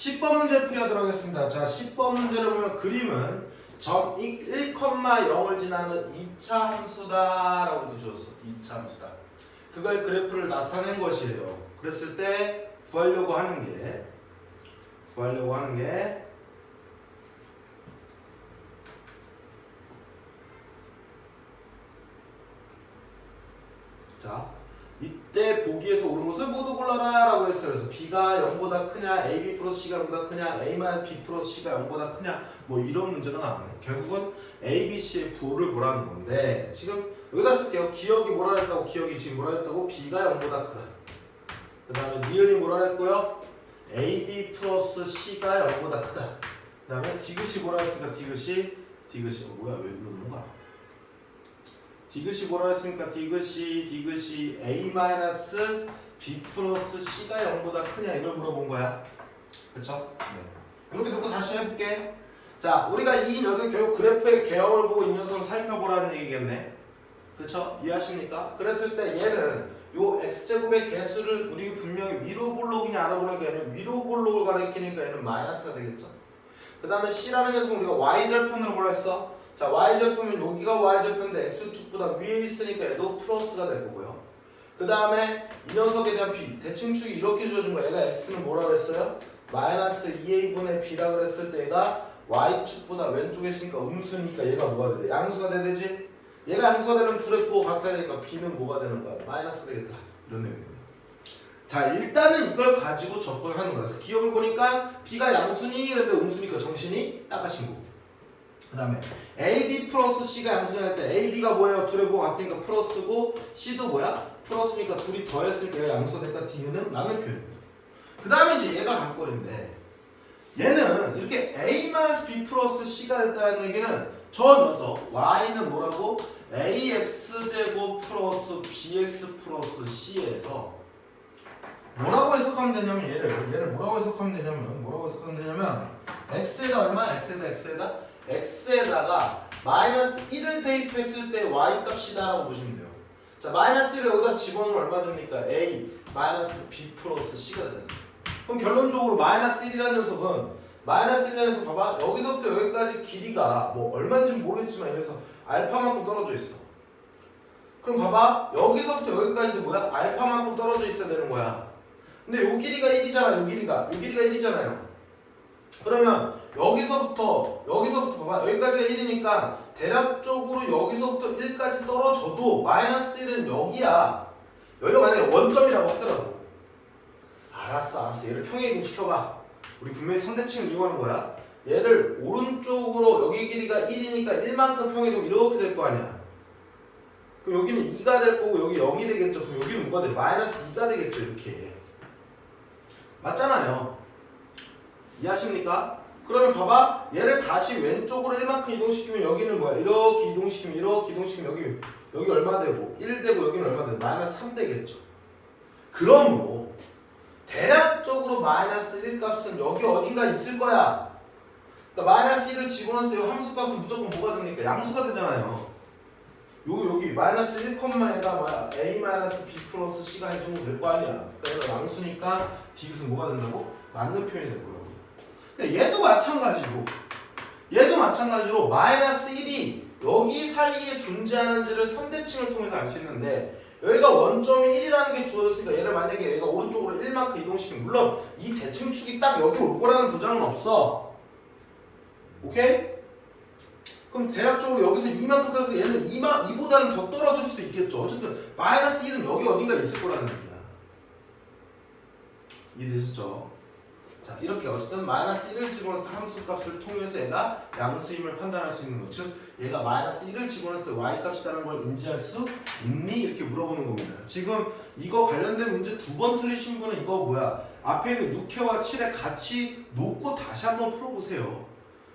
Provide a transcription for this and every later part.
10번 문제 풀이하도록 하겠습니다. 자, 10번 문제를 보면 그림은 점 1,0을 지나는 2차 함수다라고 주었어. 2차 함수다. 그걸 그래프를 나타낸 것이에요. 그랬을 때 구하려고 하는 게 구하려고 하는 게 자, 이때 보기에서 옳은 것을 모두 골라라 라고 했어요. 그래서 B가 0보다 크냐, AB 플러스 C가 0보다 크냐, A 마이너스 B 플러스 C가 0보다 크냐, 뭐 이런 문제가 나왔네. 결국은 A, B, C의 부호를 보라는 건데, 지금 여기다 쓸게요. 기억이 뭐라 했다고, 기억이 지금 뭐라 했다고, B가 0보다 크다. 그 다음에 니은이 뭐라 했고요? A, B 플러스 C가 0보다 크다. 그 다음에 디귿이 뭐라 했습니까? 디귿이, 디귿이, 어, 뭐야, 왜 일로 넘어가? 디귿이 뭐라 했습니까? 디귿이 디귿이 a 마이너스 b 플러스 c가 0보다 크냐 이걸 물어본 거야. 그렇죠? 네. 이렇게 놓고 다시 해볼게. 자, 우리가 이 녀석 결국 그래프의 개형을 보고 이 녀석을 살펴보라는 얘기겠네. 그렇죠? 이해하십니까? 그랬을 때 얘는 요 x제곱의 개수를 우리 분명히 위로 볼록이냐 아래 볼록이 아니라 위로 볼록을 가리키니까 얘는 마이너스가 되겠죠. 그 다음에 c라는 녀석은 우리가 y절편으로 뭐라 했어? 자, y절편은 여기가 y절편인데 x축보다 위에 있으니까 얘도 플러스가 될 거고요. 그 다음에 이 녀석에 대한 b, 대칭 축이 이렇게 주어진 거야. 얘가 x는 뭐라 그랬어요? 마이너스 2a분의 b라 그랬을 때 얘가 y축보다 왼쪽에 있으니까 음수니까 얘가 뭐가 돼? 양수가 돼야 되지? 얘가 양수가 되면 둘의 부호가 같아야 되니까 b는 뭐가 되는 거야? 마이너스가 되겠다. 이런 내용입니다. 자, 일단은 이걸 가지고 접근을 하는. 그래서 기억을 보니까 b가 양수니? 그런데 음수니까 정신이 나가신 거고. 그 다음에 AB 플러스 C가 양수할 때 AB가 뭐예요? 둘의 부호 같으니까 플러스고 C도 뭐야? 플러스니까 둘이 더했을 때 될까? D는 라는 표현입니다. 그 다음에 이제 얘가 관건인데 얘는 이렇게 A-B 플러스 C가 됐다는 얘기는 저 녀석 Y는 뭐라고? AX제곱 플러스 BX 플러스 C에서 뭐라고 해석하면 되냐면 얘를 얘를 뭐라고 해석하면 되냐면 뭐라고 해석하면 되냐면 x에다 얼마? x에다 x에다 x에다가 마이너스 1을 대입했을 때 y 값이다라고 보시면 돼요. 자 마이너스 1을 여기다 집어넣으면 얼마 됩니까? a 마이너스 b 플러스 c가 되잖아요. 그럼 결론적으로 마이너스 1이라는 녀석은 마이너스 1이라는 녀석 봐봐 여기서부터 여기까지 길이가 뭐 얼마인지는 모르겠지만 이래서 알파만큼 떨어져 있어. 그럼 봐봐 여기서부터 여기까지도 뭐야? 알파만큼 떨어져 있어야 되는 거야. 근데 요 길이가 1이잖아. 요 길이가. 요 길이가 1이잖아요. 그러면 여기서부터 여기서부터 봐봐. 여기까지가 1이니까 대략적으로 여기서부터 1까지 떨어져도 마이너스 1은 여기야. 여기가 만약에 원점이라고 하더라고. 알았어, 알았어. 얘를 평행이동 시켜봐. 우리 분명히 선대칭을 이용하는 거야. 얘를 오른쪽으로 여기 길이가 1이니까 1만큼 평행이동 이렇게 될 거 아니야. 그럼 여기는 2가 될 거고 여기 0이 되겠죠. 그럼 여기는 뭐가 돼? 마이너스 2가 되겠죠. 이렇게. 맞잖아요. 이해하십니까? 그러면 봐봐. 얘를 다시 왼쪽으로 1만큼 이동시키면 여기는 뭐야? 이렇게 이동시키면 이렇게 이동시키면 여기 여기 얼마 되고 1 되고 여기는 얼마 되고 마이너스 3 되겠죠. 그러므로 대략적으로 마이너스 1 값은 여기 어딘가 있을 거야. 그러니까 마이너스 1을 집어넣어서 이 함수 값은 무조건 뭐가 됩니까? 양수가 되잖아요. 요 여기 마이너스 1컴마에다 뭐야 a 마이너스 b 플러스 c가 해주면 될 거 아니야. 그러니까 양수니까 d는 뭐가 된다고? 맞는 표현이 될 거라고. 근데 얘도 마찬가지로 얘도 마찬가지로 마이너스 1이 여기 사이에 존재하는지를 선대칭을 통해서 알 수 있는데 여기가 원점이 1이라는 게 주어졌으니까 얘를 만약에 얘가 오른쪽으로 1만큼 이동시키면 물론 이 대칭축이 딱 여기 올 거라는 보장은 없어. 오케이? 그럼 대략적으로 여기서 2만큼 떨어서 얘는 2만 2보다는 더 떨어질 수도 있겠죠. 어쨌든 마이너스 1은 여기 어딘가 있을 거라는 얘기야. 이해되셨죠? 자 이렇게 어쨌든 마이너스 1을 집어넣어서 함수값을 통해서 얘가 양수임을 판단할 수 있는 것, 즉 얘가 마이너스 1을 집어넣었을 때 y 값이라는 걸 인지할 수 있니? 이렇게 물어보는 겁니다. 지금 이거 관련된 문제 두 번 틀리신 분은 이거 뭐야? 앞에 있는 6회와 7회 같이 놓고 다시 한번 풀어보세요.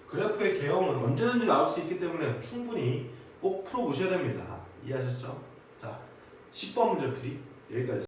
그래프의 개형은 언제든지 나올 수 있기 때문에 충분히 꼭 풀어보셔야 됩니다. 이해하셨죠? 자, 10번 문제 풀이 여기까지.